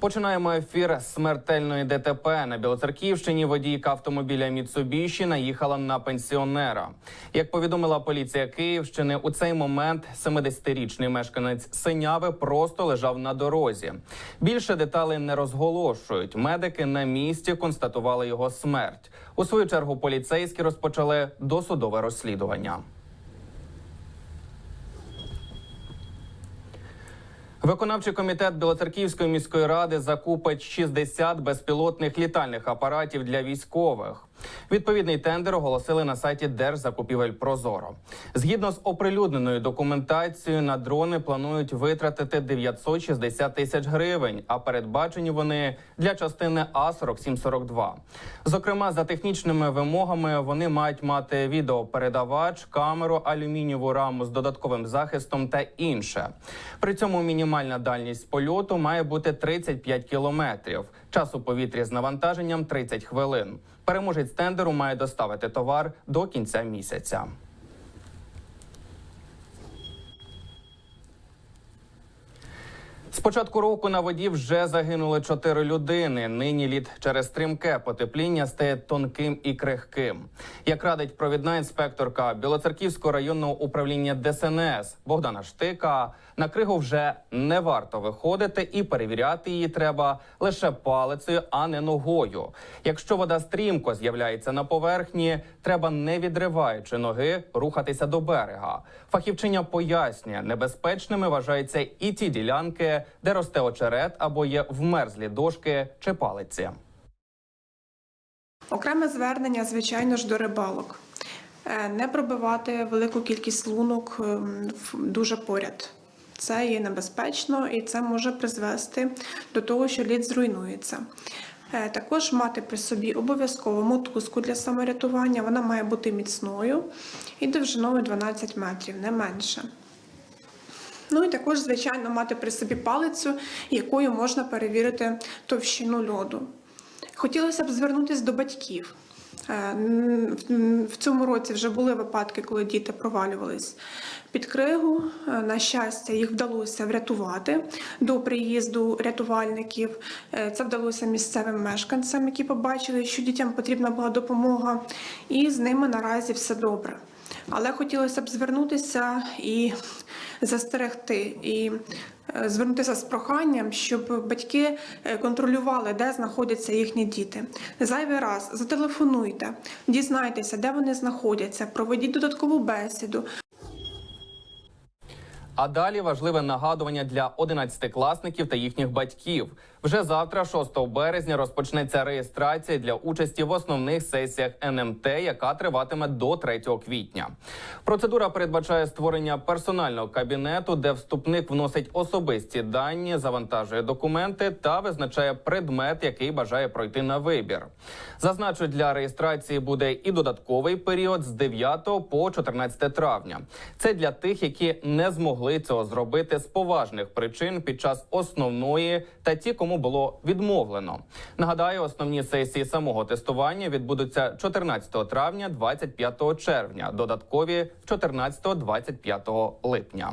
Починаємо ефір смертельної ДТП на Білоцерківщині. Водійка автомобіля Міцубіші наїхала на пенсіонера. Як повідомила поліція Київщини, у цей момент 70-річний мешканець Синяви просто лежав на дорозі. Більше деталей не розголошують. Медики на місці констатували його смерть. У свою чергу поліцейські розпочали досудове розслідування. Виконавчий комітет Білоцерківської міської ради закупить 60 безпілотних літальних апаратів для військових. Відповідний тендер оголосили на сайті Держзакупівель Прозоро. Згідно з оприлюдненою документацією, на дрони планують витратити 960 тисяч гривень, а передбачені вони для частини А 4742 Зокрема, за технічними вимогами вони мають мати відеопередавач, камеру, алюмінієву раму з додатковим захистом та інше. При цьому мінімальна дальність польоту має бути 35 кілометрів. Час у повітрі з навантаженням 30 хвилин. Переможець тендеру має доставити товар до кінця місяця. З початку року на воді вже загинули чотири людини. Нині лід через стрімке потепління стає тонким і крихким. Як радить провідна інспекторка Білоцерківського районного управління ДСНС Богдана Штика, на кригу вже не варто виходити і перевіряти її треба лише палицею, а не ногою. Якщо вода стрімко з'являється на поверхні, треба не відриваючи ноги рухатися до берега. Фахівчиня пояснює, небезпечними вважаються і ті ділянки, де росте очерет або є вмерзлі дошки чи палиці. Окреме звернення, звичайно ж, до рибалок. Е, Не пробивати велику кількість лунок ем, дуже поряд. Це є небезпечно і це може призвести до того, що лід зруйнується. Е, Також мати при собі обов'язково мотузку для саморятування. Вона має бути міцною і довжиною 12 метрів, не менше. Ну і також, звичайно, мати при собі палицю, якою можна перевірити товщину льоду. Хотілося б звернутися до батьків. Е, в- цьому році вже були випадки, коли діти провалювались під кригу. Е, На щастя, їх вдалося врятувати до приїзду рятувальників. Е, Це вдалося місцевим мешканцям, які побачили, що дітям потрібна була допомога, і з ними наразі все добре. Але хотілося б звернутися і застерегти, і е, звернутися з проханням, щоб батьки е, контролювали, де знаходяться їхні діти. Зайвий раз зателефонуйте, дізнайтеся, де вони знаходяться, проведіть додаткову бесіду. А далі важливе нагадування для 11-класників та їхніх батьків. Вже завтра, 6 березня, розпочнеться реєстрація для участі в основних сесіях НМТ, яка триватиме до 3 квітня. Процедура передбачає створення персонального кабінету, де вступник вносить особисті дані, завантажує документи та визначає предмет, який бажає пройти на вибір. Зазначу, для реєстрації буде і додатковий період з 9 по 14 травня. Це для тих, які не змогли цього зробити з поважних причин під час основної та ті, кому було відмовлено. Нагадаю, основні сесії самого тестування відбудуться 14 травня, 25 червня, додаткові 14-25 липня.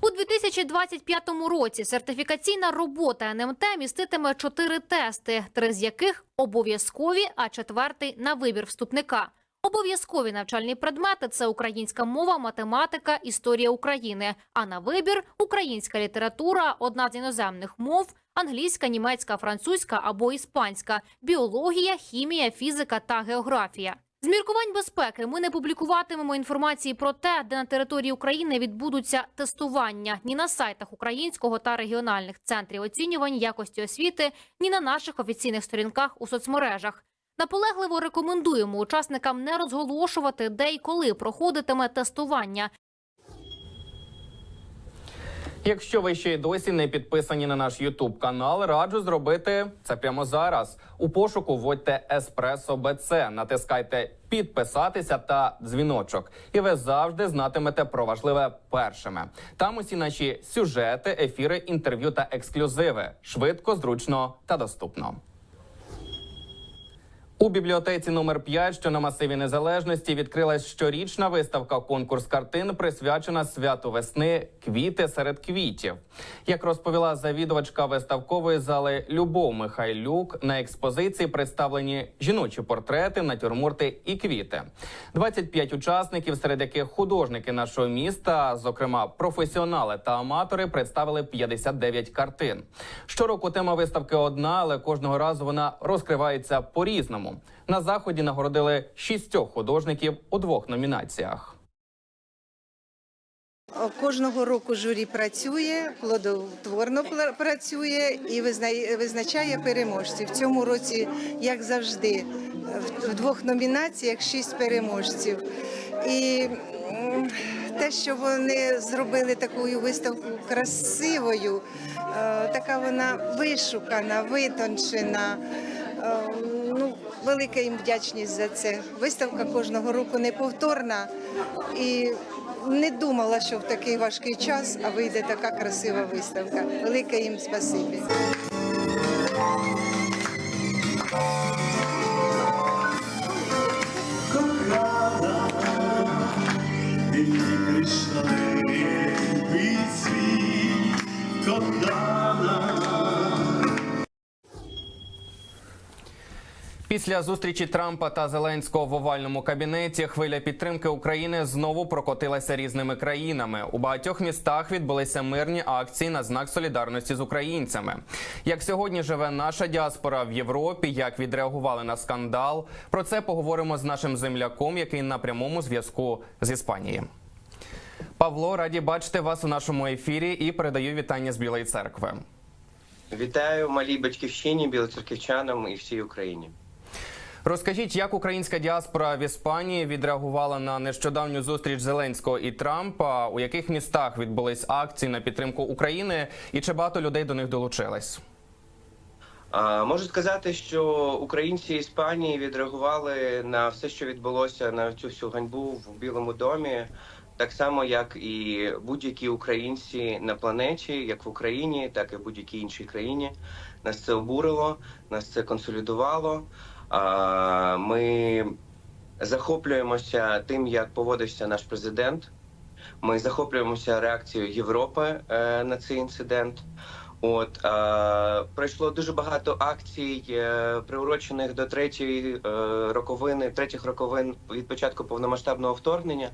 У 2025 році сертифікаційна робота НМТ міститиме чотири тести, три з яких обов'язкові, а четвертий на вибір вступника. Обов'язкові навчальні предмети це українська мова, математика, історія України. А на вибір українська література, одна з іноземних мов, англійська, німецька, французька або іспанська, біологія, хімія, фізика та географія. З міркувань безпеки ми не публікуватимемо інформації про те, де на території України відбудуться тестування ні на сайтах українського та регіональних центрів оцінювань якості освіти, ні на наших офіційних сторінках у соцмережах. Наполегливо рекомендуємо учасникам не розголошувати, де і коли проходитиме тестування, Якщо ви ще й досі не підписані на наш Ютуб канал, раджу зробити це прямо зараз. У пошуку вводьте Еспресо БЦ, натискайте підписатися та дзвіночок, і ви завжди знатимете про важливе першими. Там усі наші сюжети, ефіри, інтерв'ю та ексклюзиви швидко, зручно та доступно. У бібліотеці номер 5, що на масиві незалежності, відкрилась щорічна виставка конкурс картин, присвячена святу весни Квіти серед квітів. Як розповіла завідувачка виставкової зали Любов Михайлюк, на експозиції представлені жіночі портрети, натюрморти і квіти. 25 учасників, серед яких художники нашого міста, зокрема професіонали та аматори, представили 59 картин. Щороку тема виставки одна, але кожного разу вона розкривається по-різному. На заході нагородили шістьох художників у двох номінаціях. Кожного року журі працює, плодотворно працює і визна- визначає переможців. В цьому році, як завжди, в- в двох номінаціях шість переможців. І те, що вони зробили таку виставку красивою, е, така вона вишукана, витончена. Е, Ну, велика їм вдячність за це. Виставка кожного року неповторна і не думала, що в такий важкий час, а вийде така красива виставка. Велике їм спасибі. Після зустрічі Трампа та Зеленського в овальному кабінеті хвиля підтримки України знову прокотилася різними країнами. У багатьох містах відбулися мирні акції на знак солідарності з українцями. Як сьогодні живе наша діаспора в Європі, як відреагували на скандал? Про це поговоримо з нашим земляком, який на прямому зв'язку з Іспанії. Павло, раді бачити вас у нашому ефірі і передаю вітання з Білої церкви. Вітаю малій батьківщині, білоцерківчанам і всій Україні. Розкажіть, як українська діаспора в Іспанії відреагувала на нещодавню зустріч Зеленського і Трампа? У яких містах відбулись акції на підтримку України, і чи багато людей до них долучились? Можу сказати, що українці Іспанії відреагували на все, що відбулося на цю всю ганьбу в Білому домі, так само, як і будь-які українці на планеті, як в Україні, так і в будь-якій іншій країні. Нас це обурило, нас це консолідувало. Ми захоплюємося тим, як поводився наш президент. Ми захоплюємося реакцією Європи е, на цей інцидент. От е, пройшло дуже багато акцій, е, приурочених до третьої е, роковини, третіх роковин від початку повномасштабного вторгнення.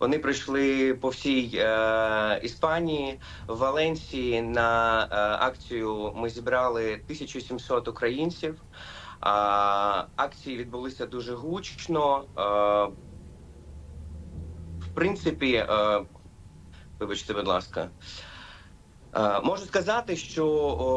Вони прийшли по всій е, Іспанії, в Валенсії на е, акцію ми зібрали 1700 українців. Акції відбулися дуже гучно. Е, в принципі, е, вибачте, будь ласка. Е, Можу сказати, що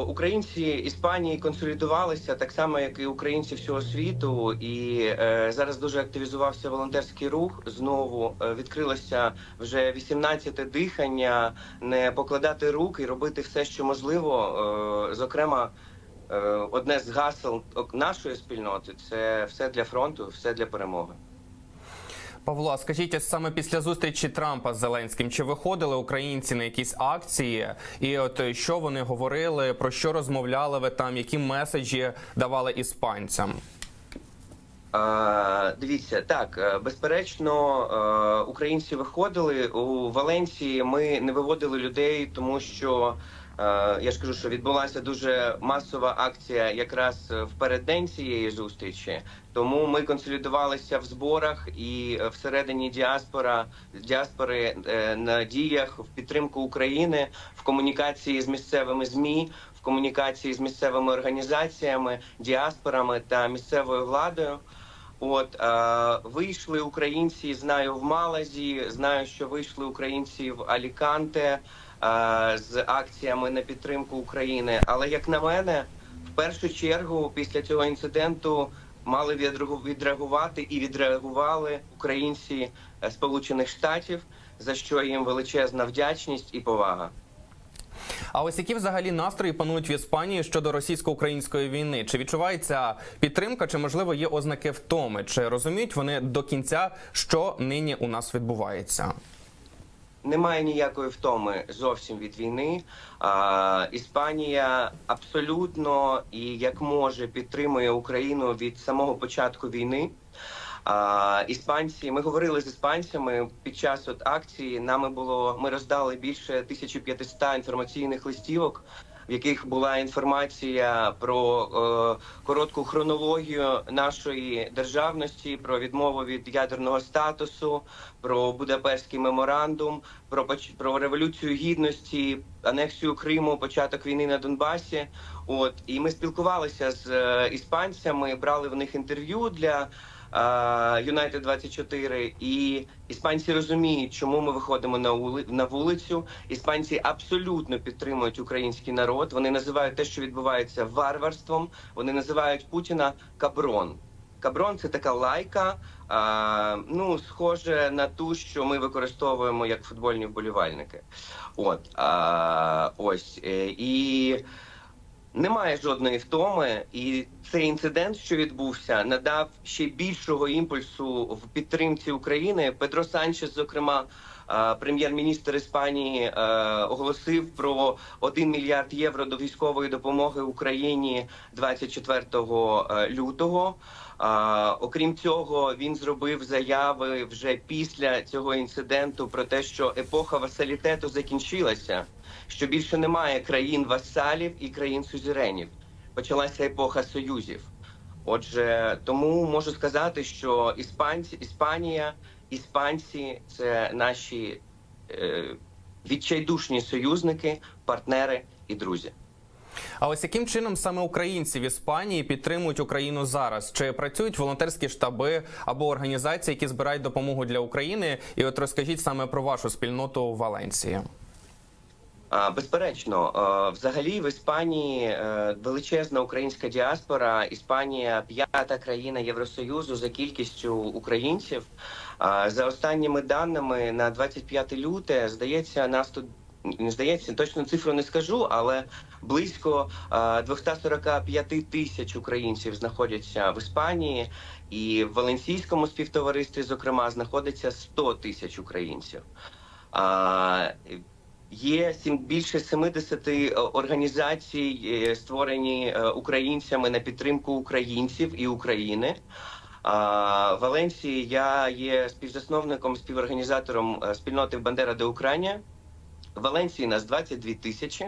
українці Іспанії консолідувалися так само, як і українці всього світу, і зараз дуже активізувався волонтерський рух. Знову відкрилося вже 18-те дихання, не покладати рук і робити все, що можливо. Зокрема, одне з гасел нашої спільноти це все для фронту, все для перемоги. Павло, а скажіть, саме після зустрічі Трампа з Зеленським, чи виходили українці на якісь акції? І от е, що вони говорили, про що розмовляли ви там, які меседжі давали іспанцям? А, дивіться, так е, безперечно, е, українці виходили у Валенції. Ми не виводили людей, тому що е, я ж кажу, що відбулася дуже масова акція якраз в переддень цієї зустрічі. Тому ми консолідувалися в зборах і е, всередині діаспора діаспори е, на діях в підтримку України в комунікації з місцевими змі, в комунікації з місцевими організаціями, діаспорами та місцевою владою. От е, вийшли українці, знаю в Малазі, знаю, що вийшли українці в Аліканте е, з акціями на підтримку України. Але як на мене, в першу чергу, після цього інциденту мали відреагувати і відреагували українці е, Сполучених Штатів, за що їм величезна вдячність і повага. А ось які взагалі настрої панують в Іспанії щодо російсько-української війни? Чи відчувається підтримка, чи можливо є ознаки втоми? Чи розуміють вони до кінця, що нині у нас відбувається? Немає ніякої втоми зовсім від війни. А, Іспанія абсолютно і як може підтримує Україну від самого початку війни. А, іспанці, ми говорили з іспанцями під час от акції. Нами було ми роздали більше 1500 інформаційних листівок, в яких була інформація про е, коротку хронологію нашої державності, про відмову від ядерного статусу, про Будапештський меморандум, про про революцію гідності, анексію Криму, початок війни на Донбасі. От і ми спілкувалися з е, іспанцями, брали в них інтерв'ю для. Юнайтед 24 і іспанці розуміють, чому ми виходимо на ули на вулицю. Іспанці абсолютно підтримують український народ. Вони називають те, що відбувається варварством. Вони називають Путіна каброн. Каброн це така лайка, а, ну схоже на ту, що ми використовуємо як футбольні вболівальники. От а, ось е, і. Немає жодної втоми, і цей інцидент, що відбувся, надав ще більшого імпульсу в підтримці України. Петро Санчес, зокрема, прем'єр-міністр Іспанії, е, оголосив про 1 мільярд євро до військової допомоги Україні 24 е, лютого. Окрім цього, він зробив заяви вже після цього інциденту про те, що епоха васалітету закінчилася, що більше немає країн васалів і країн сюзеренів. Почалася епоха союзів. Отже, тому можу сказати, що іспанці, Іспанія, іспанці це наші е, відчайдушні союзники, партнери і друзі. А ось яким чином саме українці в Іспанії підтримують Україну зараз? Чи працюють волонтерські штаби або організації, які збирають допомогу для України? І от розкажіть саме про вашу спільноту у Валенції. Безперечно, взагалі в Іспанії е, величезна українська діаспора. Іспанія п'ята країна Євросоюзу за кількістю українців. За останніми даними на 25 люте, здається, нас тут здається, точно цифру не скажу, але близько е, 245 тисяч українців знаходяться в Іспанії, і в Валенсійському співтоваристві, зокрема, знаходиться 100 тисяч українців. Є сім більше 70 е, організацій, е, створені е, українцями на підтримку українців і України. В Валенції я є співзасновником, співорганізатором спільноти Бандера де Україна. В Валенції нас 22 тисячі.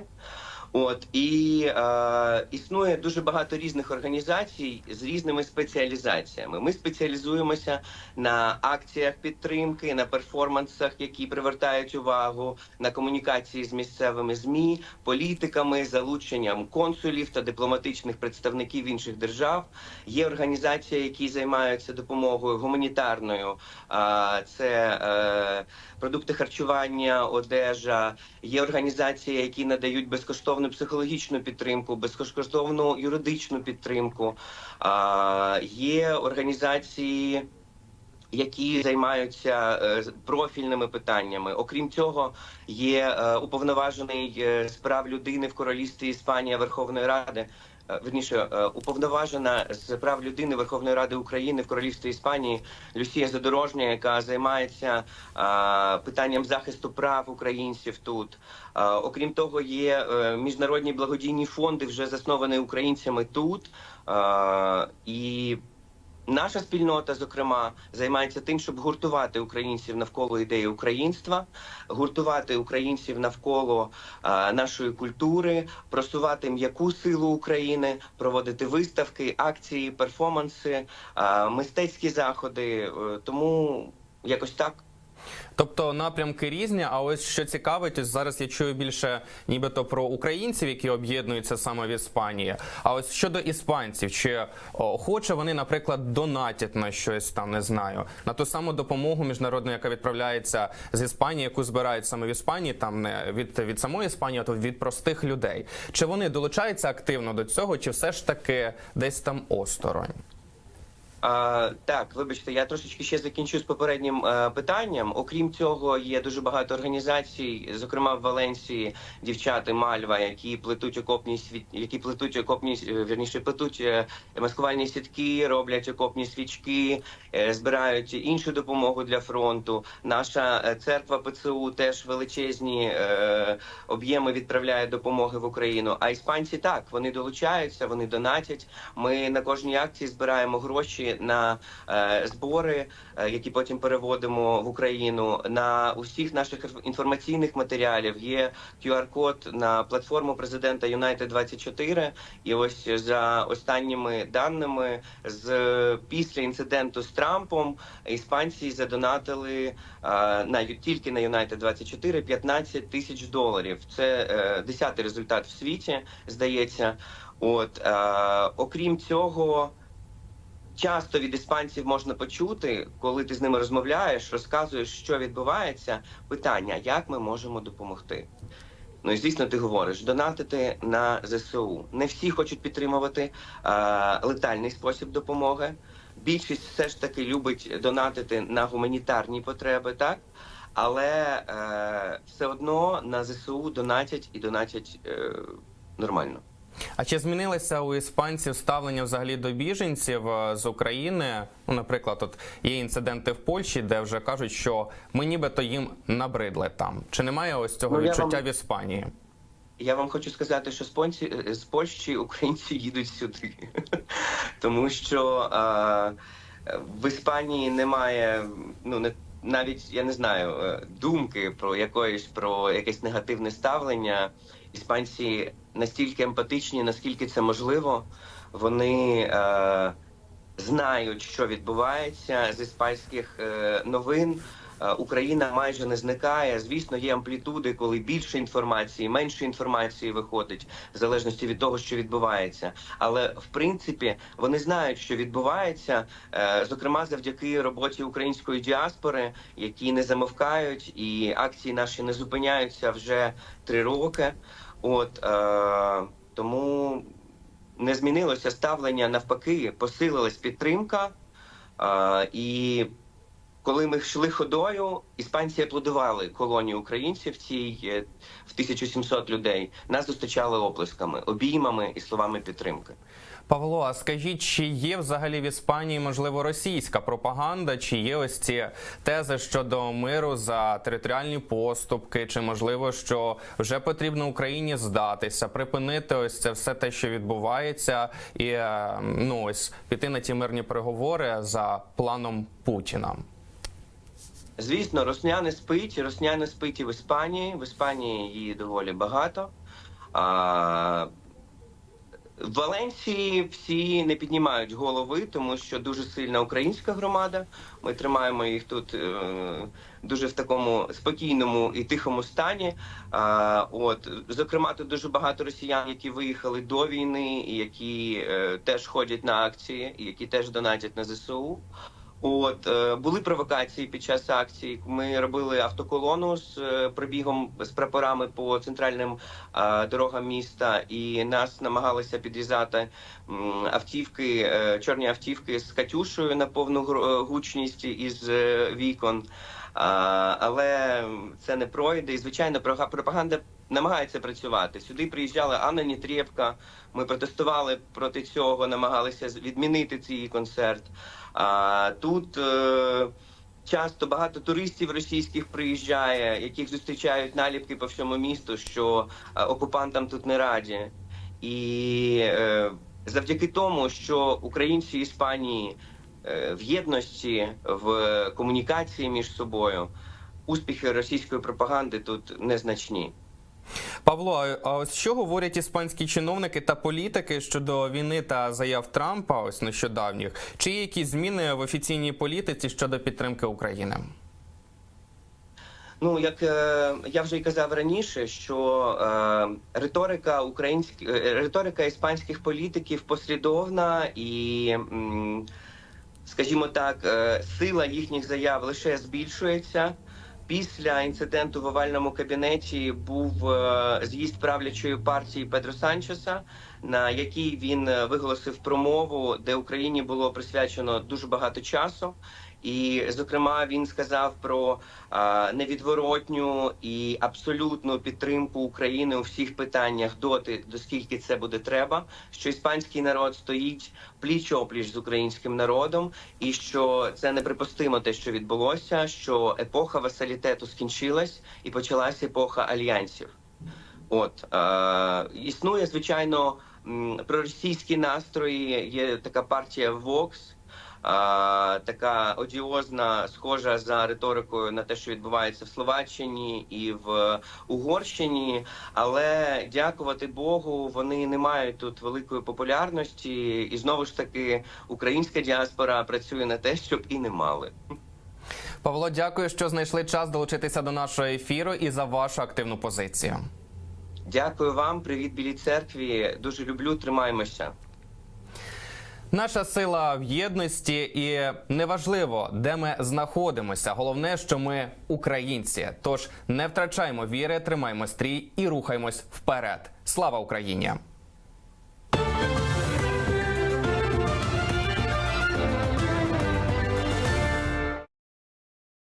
От і е, існує дуже багато різних організацій з різними спеціалізаціями. Ми спеціалізуємося на акціях підтримки, на перформансах, які привертають увагу, на комунікації з місцевими змі, політиками, залученням консулів та дипломатичних представників інших держав. Є організації, які займаються допомогою гуманітарною. А це е, продукти харчування, одежа. Є організації, які надають безкоштовну психологічну підтримку, безкоштовну юридичну підтримку. Є організації. Які займаються е, профільними питаннями, окрім цього, є е, уповноважений справ прав людини в королівстві Іспанія Верховної Ради. Е, Верніше, е, уповноважена з прав людини Верховної Ради України в королівстві Іспанії Люсія Задорожня, яка займається а, питанням захисту прав українців тут. Окрім того, є е, міжнародні благодійні фонди, вже засновані українцями тут. І Наша спільнота, зокрема, займається тим, щоб гуртувати українців навколо ідеї українства, гуртувати українців навколо е, нашої культури, просувати м'яку силу України, проводити виставки, акції, перформанси, е, мистецькі заходи. Е, Тому якось так. Тобто напрямки різні. А ось що цікавить, ось зараз я чую більше нібито про українців, які об'єднуються саме в Іспанії. А ось щодо іспанців, чи хоче вони, наприклад, донатять на щось там, не знаю, на ту саму допомогу міжнародну, яка відправляється з Іспанії, яку збирають саме в Іспанії, там не від, від самої Іспанії, а то від простих людей. Чи вони долучаються активно до цього, чи все ж таки десь там осторонь? А, так, вибачте, я трошечки ще закінчу з попереднім е, питанням. Окрім цього, є дуже багато організацій, зокрема в Валенції, дівчата Мальва, які плетуть окопні світ, які плетуть окопні е, вірніше, плетуть е, маскувальні сітки, роблять окопні свічки, збирають іншу допомогу для фронту. Наша церква ПЦУ теж величезні е, об'єми відправляє допомоги в Україну. А іспанці так вони долучаються, вони донатять. Ми на кожній акції збираємо гроші на е, збори, е, які потім переводимо в Україну. На усіх наших інформаційних матеріалів є QR-код на платформу президента United 24 І ось за останніми даними, з після інциденту з Трампом іспанці задонатили е, на тільки на United 24 15 тисяч доларів. Це десятий результат в світі, здається. От е, окрім цього. Часто від іспанців можна почути, коли ти з ними розмовляєш, розказуєш, що відбувається. Питання, як ми можемо допомогти. Ну і звісно, ти говориш донатити на ЗСУ. Не всі хочуть підтримувати е, летальний спосіб допомоги. Більшість все ж таки любить донатити на гуманітарні потреби, так але е, все одно на ЗСУ донатять і донатять е, нормально. А чи змінилося у іспанців ставлення взагалі до біженців е, з України? Ну, наприклад, от є інциденти в Польщі, де вже кажуть, що ми нібито їм набридли там. Чи немає ось цього Ну, відчуття вам- в Іспанії? Я вам хочу сказати, що з, Понці, з Польщі українці їдуть сюди, тому що е, в Іспанії немає ну не навіть я не знаю е, думки про якоїсь про якесь негативне ставлення. Іспанці настільки емпатичні, наскільки це можливо. Вони е, знають, що відбувається з іспанських е, новин. Е, Україна майже не зникає. Звісно, є амплітуди, коли більше інформації, менше інформації виходить, в залежності від того, що відбувається. Але в принципі вони знають, що відбувається, е, зокрема завдяки роботі української діаспори, які не замовкають, і акції наші не зупиняються вже три роки. От е, тому не змінилося ставлення навпаки, посилилась підтримка. Е, і коли ми йшли ходою, іспанці аплодували колонії українців цій е, в 1700 людей. Нас зустрічали оплесками, обіймами і словами підтримки. Павло, а скажіть, чи є взагалі в Іспанії можливо російська пропаганда, чи є ось ці тези щодо миру за територіальні поступки, чи можливо, що вже потрібно Україні здатися, припинити ось це все те, що відбувається, і е, ну ось піти на ті мирні переговори за планом Путіна? Звісно, Росня не спить. Росня не спить і в Іспанії. В Іспанії її доволі багато. А, в Валенції всі не піднімають голови, тому що дуже сильна українська громада. Ми тримаємо їх тут е, дуже в такому спокійному і тихому стані. А, от, зокрема, тут дуже багато росіян, які виїхали до війни, і які е, теж ходять на акції, і які теж донатять на ЗСУ. От е, були провокації під час акції. Ми робили автоколону з е, пробігом з прапорами по центральним дорогам міста, і нас намагалися підрізати автівки, е, чорні автівки з катюшою на повну гучність із вікон. Але це не пройде. І звичайно, пропаганда намагається працювати. Сюди приїжджала Анна Нітрєпка. Ми протестували проти цього, намагалися відмінити цей концерт. А тут е, часто багато туристів російських приїжджає, яких зустрічають наліпки по всьому місту, що е, окупантам тут не раді. І е, завдяки тому, що українці Іспанії е, в єдності, в комунікації між собою, успіхи російської пропаганди тут незначні. Павло, а- ось що говорять іспанські чиновники та політики щодо війни та заяв Трампа, ось нещодавніх? Чи є якісь зміни в офіційній політиці щодо підтримки України? Ну, як е, я вже й казав раніше, що е, риторика українських риторика іспанських політиків послідовна і, скажімо так, е, сила їхніх заяв лише збільшується. Після інциденту в овальному кабінеті був е, з'їзд правлячої партії Педро Санчеса, на якій він е, виголосив промову, де Україні було присвячено дуже багато часу. І, зокрема, він сказав про а, невідворотню і абсолютну підтримку України у всіх питаннях доти, доскільки це буде треба. Що іспанський народ стоїть пліч опліч з українським народом, і що це неприпустимо те, що відбулося. Що епоха васалітету скінчилась і почалась епоха альянсів. От е, існує звичайно проросійські настрої. Є така партія е, така одіозна, схожа за риторикою на те, що відбувається в Словаччині і в Угорщині. Але дякувати Богу, вони не мають тут великої популярності, і знову ж таки українська діаспора працює на те, щоб і не мали. Павло, дякую, що знайшли час долучитися до нашого ефіру і за вашу активну позицію. Дякую вам, привіт білій церкві. Дуже люблю. Тримаємося. Наша сила в єдності, і неважливо, де ми знаходимося. Головне, що ми українці. Тож не втрачаймо віри, тримаймо стрій і рухаємось вперед. Слава Україні!